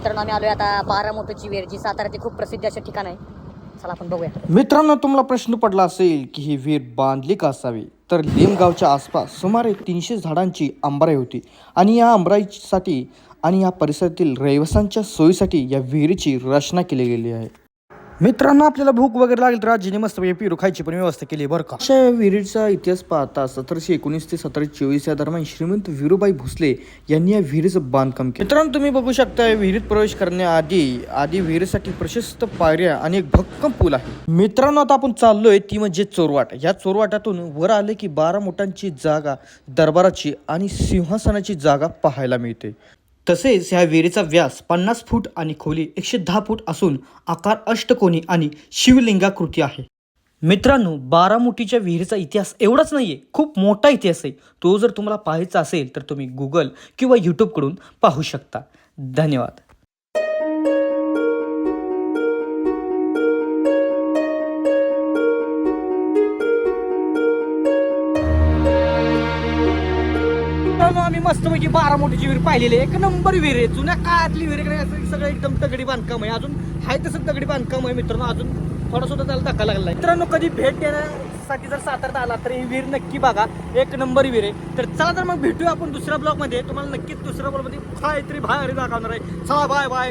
मित्रांनो आम्ही आलोय आता बारामोटची वेर जी साताऱ्याचे खूप प्रसिद्ध असे ठिकाण आहे. चला आपण बघूया. मित्रांनो तुम्हाला प्रश्न पडला असेल की ही विहीर बांधली का असावी? तर लिमगावच्या आसपास सुमारे तीनशे झाडांची आंबराई होती. आणि या आंबराईसाठी आणि या परिसरातील रहिवाशांच्या सोयीसाठी या विहिरीची रचना केली गेली आहे. मित्रांनो आपल्याला भूक वगैरे लागली तर आजीने मस्त पिरू खायची पण व्यवस्था केली बरं का. अशा विहिरीचा इतिहास पाहता सतराशे एकोणीस ते सतराशे चोवीस या दरम्यान श्रीमंत विरुबाई भोसले यांनी या विहिरीचं बांधकाम केलं. मित्रांनो तुम्ही बघू शकता विहिरीत प्रवेश करण्याआधी आधी विहिरीसाठी प्रशस्त पायऱ्या आणि एक भक्कम पूल आहे. मित्रांनो आता आपण चाललोय ती म्हणजे चोरवाट. या चोरवाटातून वर आले की बारा मोठांची जागा दरबाराची आणि सिंहासनाची जागा पाहायला मिळते. तसेच ह्या विहिरीचा व्यास पन्नास फूट आणि खोली एकशे दहा फूट असून आकार अष्टकोनी आणि शिवलिंगाकृती आहे. मित्रांनो बारामुठीच्या विहिरीचा इतिहास एवढाच नाही आहे खूप मोठा इतिहास आहे. तो जर तुम्हाला पाहायचा असेल तर तुम्ही गुगल किंवा यूट्यूबकडून पाहू शकता. धन्यवाद. मित्रांनो आम्ही मस्तपैकी बारामोटीची विहीर पाहिलेली आहे. एक नंबर विहीर आहे. जुन्या काळातली विहीर सगळं एकदम तगडी बांधकाम आहे. अजून आहे तसं तगडी बांधकाम आहे मित्रांनो. अजून थोडा सुद्धा त्याला धक्का लागला मित्रांनो कधी भेट देण्यासाठी जर साताऱ्यात आला तर ही विहीर नक्की बघा. एक नंबर विहीर आहे. तर चला तर मग भेटूया आपण दुसऱ्या ब्लॉगमध्ये तुम्हाला नक्कीच दुसऱ्या ब्लॉगमध्ये काहीतरी बाहेर दाखवणार आहे. चला बाय बाय